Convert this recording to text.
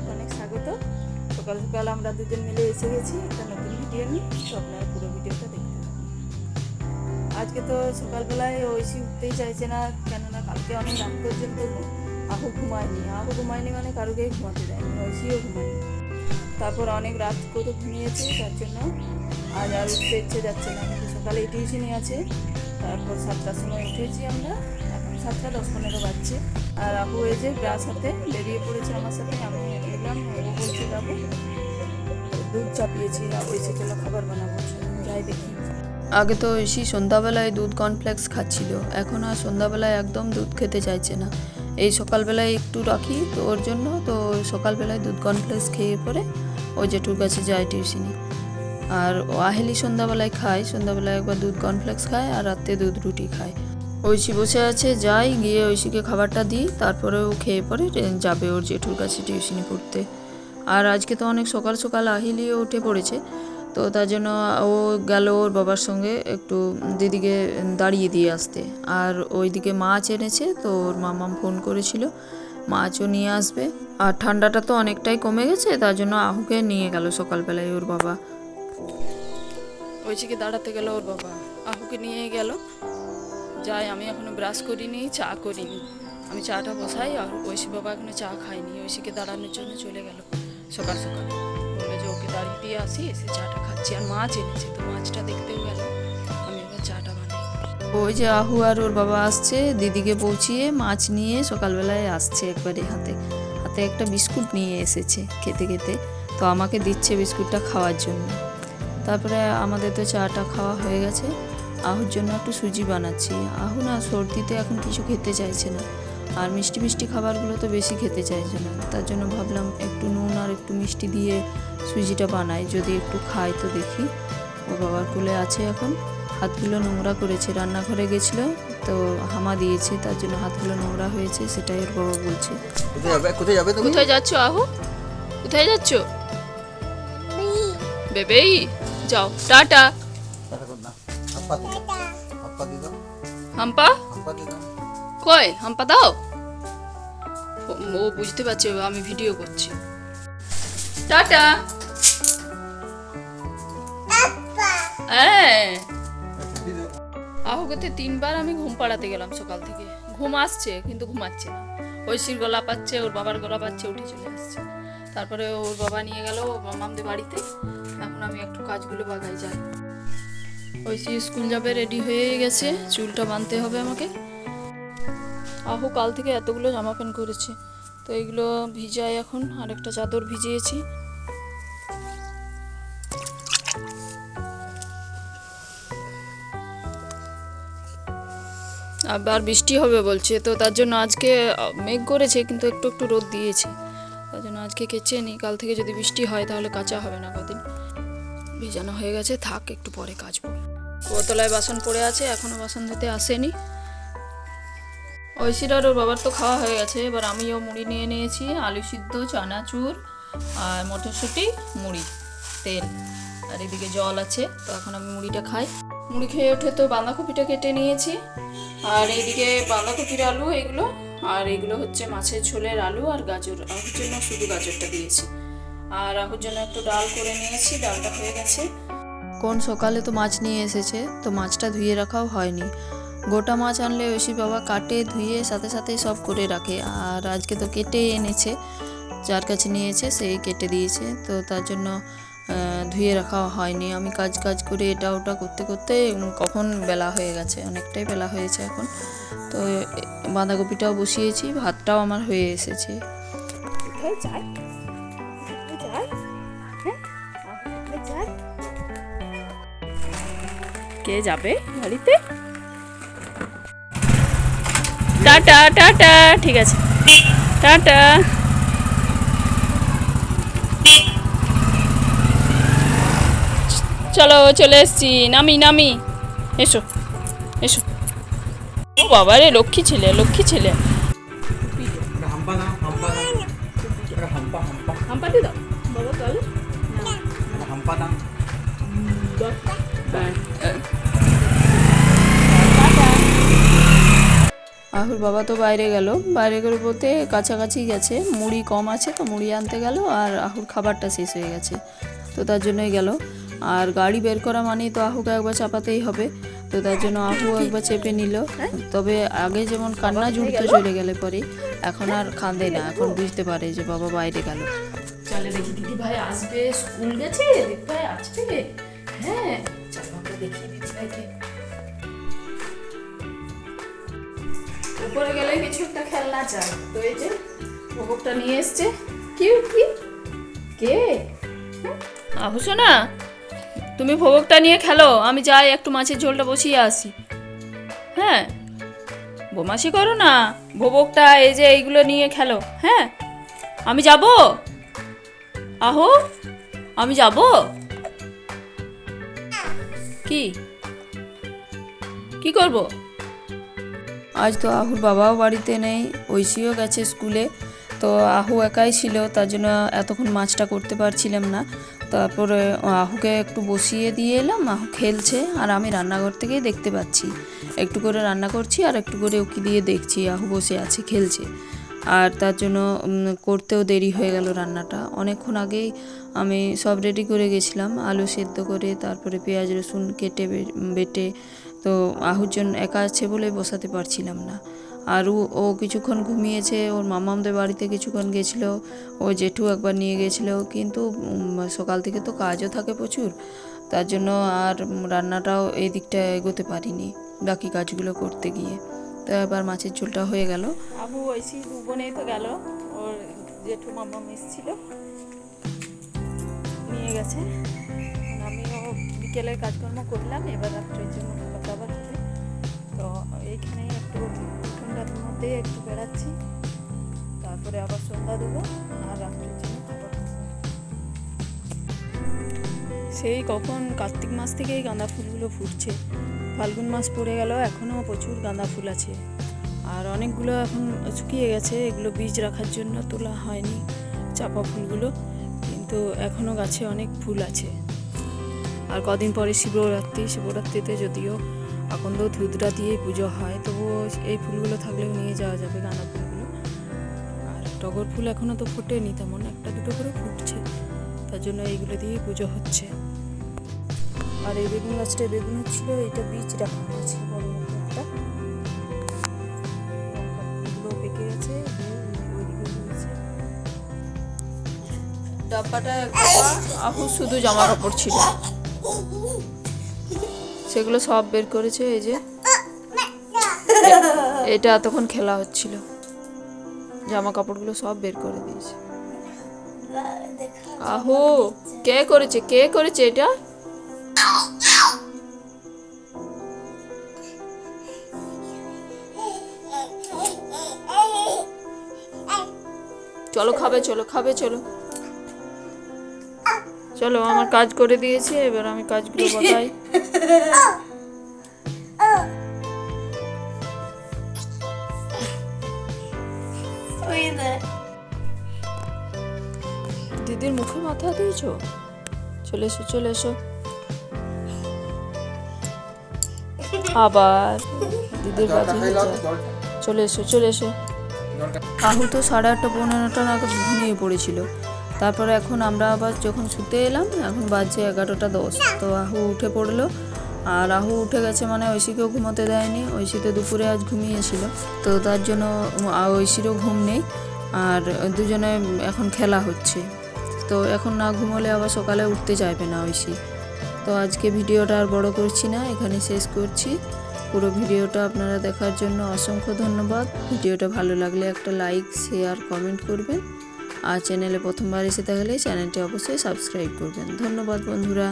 অনেক অনেক স্বাগত। সকাল সকাল আমরা দুজন মিলে এসে গেছি একটা নতুন ভিডিও নিয়ে। তো আপনারা পুরো ভিডিওটা দেখতে থাকুন আজকে তো সকালবেলায় ঐশী উঠতেই চাইছে না, কেননা কালকে অনেক রাত পর্যন্ত আহু ঘুমায়নি। আহু ঘুমায়নি মানে কারোকেই ঘুমাতে দেয়নি ঐশীও ঘুমায়নি। তারপর অনেক রাত করে ঘুমিয়েছে, তার জন্য আজ আর উঠতে ইচ্ছে যাচ্ছে না। কিন্তু সকালে টিউশনই আছে, তারপর সাতটার সময় উঠেছি আমরা। এখন সাতটা দশ পনেরো বাজছে। আর আপু এই যে ব্রাশ হাতে বেরিয়ে পড়েছে আমার সাথে, আমি ও বলছে যাব দুধ চাপিয়েছি খাবার বানাবো। যাই দেখি। আগে তো ঐশী সন্ধ্যাবেলায় দুধ কর্নফ্লেক্স খাচ্ছিল। এখন আর সন্ধ্যাবেলায় একদম দুধ খেতে চাইছে না। এই সকালবেলায় একটু রাখি তো ওর জন্য, তো সকালবেলায় দুধ কর্নফ্লেক্স খেয়ে পরে ওই জেঠুর কাছে যায় টিউশনি আর ও আহেলি সন্ধ্যাবেলায় খায়, সন্ধ্যাবেলায় একবার দুধ কর্নফ্লেক্স খায়, আর রাত্রে দুধ রুটি খায়। ঐশী বসে আছে, যাই, গিয়ে ঐশীকে খাবারটা দিই, তারপরে ও খেয়ে পরে যাবে ওর জেঠুর কাছে টিউশনি পড়তে। আর আজকে তো অনেক সকাল সকাল আহিলিও উঠে পড়েছে, তো তার জন্য ও গেল ওর বাবার সঙ্গে একটু দিদিকে দাঁড়িয়ে দিয়ে আসতে। আর ওইদিকে মাছ এনেছে, তো ওর মামাম ফোন করেছিল, মাছও নিয়ে আসবে। আর ঠান্ডাটা তো অনেকটাই কমে গেছে, তার জন্য আহুকে নিয়ে গেল সকালবেলায় ওর বাবা। ঐশীকে দাঁড়াতে গেল ওর বাবা, আহুকে নিয়ে গেল। যাই, আমি এখনও ব্রাশ করিনি, চা করিনি। আমি চাটা বসাই আর ঐশী বাবা এখনও চা খায়নি। ঐশীকে দাঁড়ানোর জন্য চলে গেল। সকাল সকাল বলল যে, ওকে দাঁড়িয়ে দিয়ে আসি, এসে চাটা খাচ্ছি। আর মাছ এনেছে, তো মাছটা দেখতেও গেল। আমি এবার চাটা বানাই। ওই যে আহু আর ওর বাবা আসছে, দিদিকে পৌঁছিয়ে মাছ নিয়ে সকালবেলায় আসছে একবারে হাতে। হাতে একটা বিস্কুট নিয়ে এসেছে খেতে খেতে, তো আমাকে দিচ্ছে বিস্কুটটা খাওয়ার জন্য। তারপরে আমাদের তো চাটা খাওয়া হয়ে গেছে। আহুর জন্য একটু সুজি বানাচ্ছি। আহু না সর্দিতে এখন কিছু খেতে চাইছে না। আর মিষ্টি মিষ্টি খাবারগুলো তো বেশি খেতে চাইছে না। তার জন্য ভাবলাম একটু নুন আর একটু মিষ্টি দিয়ে সুজিটা বানাই। যদি একটু খাই তো দেখি। ও বাবার কুলে আছে এখন। হাতগুলো নোংরা করেছে। রান্নাঘরে গেছিল তো হামা দিয়েছে। তার জন্য হাতগুলো নোংরা হয়েছে সেটাই ওর বাবা বলছে। কোথায় যাবে? কোথায় যাবে তুমি কোথায় যাচ্ছ আহু? কোথায় যাচ্ছ? বেবেই যাও। টাটা। দাও দাও হাম্পা দাও কই? হাম্পা দাও। ও বুঝতে পারছে আমি ভিডিও করছি। টাটা। হ্যাঁ। দি দাও তিনবার আমি ঘুম পাড়াতে গেলাম সকাল থেকে। ঘুম আসছে কিন্তু ঘুমাচ্ছে না। ঐশীর গলা পাচ্ছে ওর বাবার গলা পাচ্ছে উঠে চলে আসছে। তারপরে ওর বাবা নিয়ে গেল মামামদের বাড়িতে। এখন আমি একটু কাজগুলো বাগাই যাই। ঐশী স্কুল যাবে রেডি হয়ে গেছে, চুলটা বাঁধতে হবে আমাকে। আহু কাল থেকে এতগুলো জামা প্যান্ট করেছে, তো এগুলো ভিজাই এখন, আরেকটা চাদর ভিজিয়েছি। আবার বৃষ্টি হবে বলছে, তো তার জন্য আজকে মেঘ করেছে, কিন্তু একটু একটু রোদ দিয়েছে। তার জন্য আজকে কেচে নিই কাল থেকে যদি বৃষ্টি হয় তাহলে কাঁচা হবে না কদিন। ভেজানো হয়ে গেছে, থাক, একটু পরে কাজ কাচবো। বোতলায় বাসন পড়ে আছে, এখনও বাসন ধুতে আসেনি। ঐশির আর ওর বাবার তো খাওয়া হয়ে গেছে, এবার আমিও মুড়ি নিয়ে নিয়েছি, আলু সিদ্ধ, চানাচুর, আর মটরশুঁটি, মুড়ি, তেল, আর এদিকে জল আছে, তো এখন আমি মুড়িটা খাই। মুড়ি খেয়ে উঠে তো বাঁধাকপিটা কেটে নিয়েছি, আর এইদিকে বাঁধাকপির আলু এগুলো, আর এগুলো হচ্ছে মাছের ঝোলের আলু আর গাজর আহুর জন্য শুধু গাজরটা দিয়েছি। আর আহুর জন্য একটু ডাল করে নিয়েছি, ডালটা হয়ে গেছে। কোন সকালে তো মাছ নিয়ে এসেছে, তো মাছটা ধুয়ে রাখাও হয়নি। গোটা মাছ আনলে ঐশী বাবা কাটে, ধুয়ে সাথে সাথে সব করে রাখে। আর আজকে তো কেটে এনেছে, যার কাছে নিয়েছে সেই কেটে দিয়েছে। তো তার জন্য ধুয়ে রাখা হয়নি। আমি কাজ কাজ করে এটা ওটা করতে করতে কখন বেলা হয়ে গেছে? অনেকটাই বেলা হয়েছে এখন। তো বাঁধাকপিটাও বসিয়েছি, ভাতটাও আমার হয়ে এসেছে। যাই কে যাবে গাড়িতে টাটা টাটা ঠিক আছে। টাটা। চলো চলে এসছি। নামি নামি। এসো এসো। ও বাবা রে লক্ষ্মী ছেলে লক্ষ্মী ছেলে। হাম্পা দাও। বাবা চলো হাম্পা আহুর বাবা তো বাইরে গেল। বাইরে গেল বলতে কাছাকাছি গেছে। মুড়ি কম আছে তো মুড়ি আনতে গেল আর আহুর খাবারটা শেষ হয়ে গেছে। তো তার জন্যই গেল। আর গাড়ি বের করা মানেই তো আহুকে একবার চাপাতেই হবে। তো তার জন্য আহু একবার চেপে নিল। তবে আগে যেমন কান্না জুড়তে চলে গেলে পরে, এখন আর কাঁদে না। এখন বুঝতে পারে যে বাবা বাইরে গেল। চলে দেখি, দিদি ভাই আসবে? স্কুল গেছে? দিদি ভাই আসবে? হ্যাঁ দেখি দিদি ভাইকে উপরে গেলে কিছু একটা খেলনা চাই। তো এই যে ভোগটা নিয়ে এসছে। কি? কি? কে আহসো না তুমি ভোগটা নিয়ে খেলো। আমি যাই, একটু মাছের ঝোলটা বসিয়ে আসি। হ্যাঁ? বোমাসি করো না। ভোবকটা এই যে এইগুলো নিয়ে খেলো। হ্যাঁ? আমি যাব? আহো, আমি যাব? কি? কি করব? আজ তো আহুর বাবাও বাড়িতে নেই, ঐশীও গেছে স্কুলে। তো আহু একাই ছিল, তার জন্য এতক্ষণ মাছটা করতে পারছিলাম না। তারপরে আহুকে একটু বসিয়ে দিয়ে এলাম, আহু খেলছে, আর আমি রান্নাঘর থেকেই দেখতে পাচ্ছি। একটু করে রান্না করছি, আর একটু করে উকি দিয়ে দেখছি, আহু বসে আছে, খেলছে। আর তার জন্য করতেও দেরি হয়ে গেল রান্নাটা। অনেকক্ষণ আগেই আমি সব রেডি করে গেছিলাম, আলু সেদ্ধ করে, তারপরে পেঁয়াজ রসুন কেটে বেটে তো আহুর জন্য একা আছে বলে বসাতে পারছিলাম না। আর ও কিছুক্ষণ ঘুমিয়েছে, ওর মামামদের বাড়িতে কিছুক্ষণ গেছিল, ও জেঠু একবার নিয়ে গেছিল, কিন্তু সকাল থেকে তো কাজও থাকে প্রচুর, তার জন্য আর রান্নাটাও এই দিকটা এগোতে পারিনি, বাকি কাজগুলো করতে গিয়ে। তো এবার মাছের ঝোলটা হয়ে গেল। আবু ঐশী দু বোনেই তো গেল, ওর জেঠু মামা এসেছিল, নিয়ে গেছে। আমিও বিকেলের কাজকর্ম করলাম, এবার রাত্রের জন্য তো এইখানে একটু ঠান্ডার মধ্যে একটু বেড়াচ্ছি। তারপরে আবার সন্ধ্যা দেবো আর রাত্রের জন্য সেই কখন কার্তিক মাস থেকেই গাঁদা ফুলগুলো ফুটছে। ফাল্গুন মাস পড়ে গেল, এখনও প্রচুর গাঁদা ফুল আছে। আর অনেকগুলো এখন শুকিয়ে গেছে, এগুলো বীজ রাখার জন্য তোলা হয়নি চাপা ফুলগুলো। কিন্তু এখনও গাছে অনেক ফুল আছে। আর কদিন পরে শিবরাত্রি, শিবরাত্রিতে যদিও এখন তো ধুদরা দিয়েই পুজো হয়, তবুও এই ফুলগুলো থাকলেও নিয়ে যাওয়া যাবে গাঁদা ফুলগুলো। আর টগর ফুল এখনও তো ফোটেনি, তেমন একটা দুটো করে ফুটছে, তার জন্য এইগুলো দিয়েই পুজো হচ্ছে। আর এই বেগুন গাছটা বেগুন হচ্ছিল, এটা বীজ রাখানো আছে, বড় একটা। ডাব্বাটা আহু, শুধু জামা কাপড় ছিল। সেগুলো সব বের করেছে, এই যে। এটা এতক্ষণ খেলা হচ্ছিল। জামা কাপড়গুলো সব বের করে দিয়েছে। আহু, কে করেছে? কে করেছে এটা? চলো খাবে চলো খাবে, চলো। চলো, আমার কাজ করে দিয়েছে, এবার আমি কাজগুলো বাতাই দিদির মুখে মাথা দিয়েছ? চলে এসো চলে এসো। আবার দিদির হয়ে চলে এসো চলে এসো। আহু তো সাড়ে আটটা পনেরো নটা নাগাদ ঘুমিয়ে পড়েছিল। তারপরে এখন আমরা আবার যখন শুতে এলাম এখন বাজছে এগারোটা দশ। তো আহু উঠে পড়ল। আর আহু উঠে গেছে মানে ঐশীকেও ঘুমোতে দেয়নি। ঐশীতে দুপুরে আজ ঘুমিয়েছিল। তো তার জন্য ঐশীরও ঘুম নেই। আর দুজনে এখন খেলা হচ্ছে। তো এখন না ঘুমোলে আবার সকালে উঠতে চাইবে না ঐশী। তো আজকে ভিডিওটা আর বড় করছি না, এখানে শেষ করছি। পুরো ভিডিওটা আপনারা দেখার জন্য অসংখ্য ধন্যবাদ। ভিডিওটা ভালো লাগলে একটা লাইক, শেয়ার, কমেন্ট করবেন। আর চ্যানেলে প্রথমবার এসে থাকলে চ্যানেলটি অবশ্যই সাবস্ক্রাইব করবেন। ধন্যবাদ বন্ধুরা।